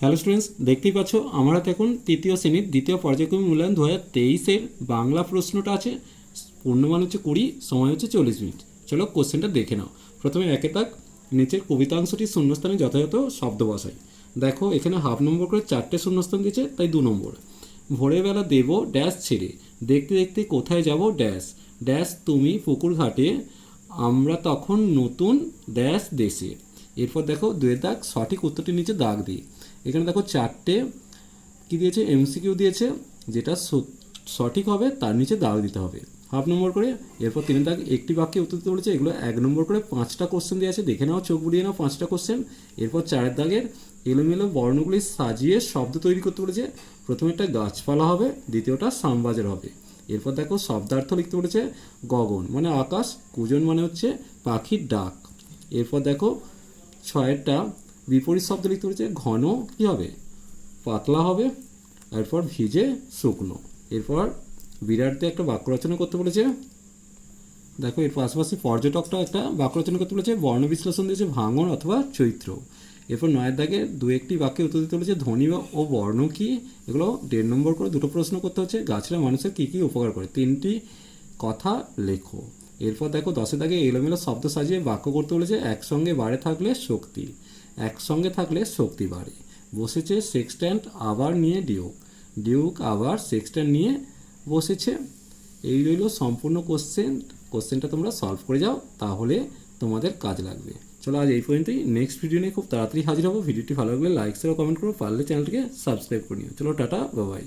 Hello students দেখতেই পাচ্ছ, আমরা এখন তৃতীয় শ্রেণির দ্বিতীয় পর্যায়ক্রমিক মূল্যায়ন দু হাজার তেইশের বাংলা প্রশ্নটা আছে। পূর্ণমান হচ্ছে কুড়ি, সময় হচ্ছে চল্লিশ মিনিট। চলো কোশ্চেনটা দেখে নাও। প্রথমে একে তাক, নিচের কবিতাংশটি শূন্যস্থানে যথাযথ শব্দ বসাই দেখো, এখানে হাফ নম্বর করে চারটে শূন্যস্থান দিয়েছে, তাই দু নম্বর। ভোরবেলা দেব ড্যাশ ছেড়ে, দেখতে দেখতে কোথায় যাব ড্যাশ। ড্যাশ তুমি পুকুর ঘাটে, আমরা তখন নতুন ড্যাশ দেশে। এরপর দেখো দুয়ের দাগ সঠিক উত্তরটি নিচে দাগ দিই এখানে দেখো চারটে কি দিয়েছে? এমসিকিউ দিয়েছে, যেটা সঠিক হবে, তার নিচে দাগ দিতে হবে। হাফ নম্বর করে, এরপর তিনের দাগ, একটি বাক্যে উত্তর দিতে বলেছে, এগুলো এক নম্বর করে পাঁচটা কোশ্চেন দিয়ে আছে দেখে নাও, চোখ বুলিয়ে নাও পাঁচটা কোশ্চেন এরপর চারের দাগের এলোমেলো বর্ণগুলি সাজিয়ে শব্দ তৈরি করতে বলেছে। প্রথমে একটা গাছপালা হবে, দ্বিতীয়টা সামবাজার হবে। এরপর দেখো, শব্দার্থ লিখতে বলেছে, গগন মানে আকাশ, কুজন মানে হচ্ছে পাখির ডাক। এরপর দেখো, ছয়েরটা বিপরীত শব্দ লিখতে বলেছে ঘন কী হবে? পাতলা হবে, এরপর ভিজে শুকনো। এরপর বিরাটতে একটা বাক্য রচনা করতে বলেছে। দেখো, এর পাশাপাশি পর্যটকটা একটা বাক্য রচনা করতে বলেছে, বর্ণ বিশ্লেষণ দিয়েছে ভাঙন অথবা চৈত্র। এরপর নয়ের দাগে দু একটি বাক্যে উত্তর দিতে বলেছে, ধ্বনি ও বর্ণ কি? এগুলো দেড় নম্বর করে দুটো প্রশ্ন করতে হচ্ছে। গাছরা মানুষের কী কী উপকার করে? তিনটি কথা লেখো। এরপর দেখো, দশের দাগে এলোমেলো শব্দ সাজিয়ে বাক্য করতে বলেছে, একসঙ্গে বাড়ে থাকলে শক্তি। একসঙ্গে থাকলে শক্তি বাড়ে। বসেছে সেক্সট্যান্ট আবার নিয়ে ডিউক ডিউক আবার সেক্সট্যান্ট নিয়ে বসেছে। এই রইল সম্পূর্ণ কোশ্চেন কোশ্চেনটা তোমরা সলভ করে যাও, তাহলে তোমাদের কাজ লাগবে। চলো আজ এই পর্যন্তই। নেক্সট ভিডিও নিয়ে খুব তাড়াতাড়ি হাজির হব। ভিডিওটি ভালো লাগলে লাইক শেয়ার কমেন্ট করো। পারলে চ্যানেলটিকে সাবস্ক্রাইব করে নিও। চলো টাটা বাবাই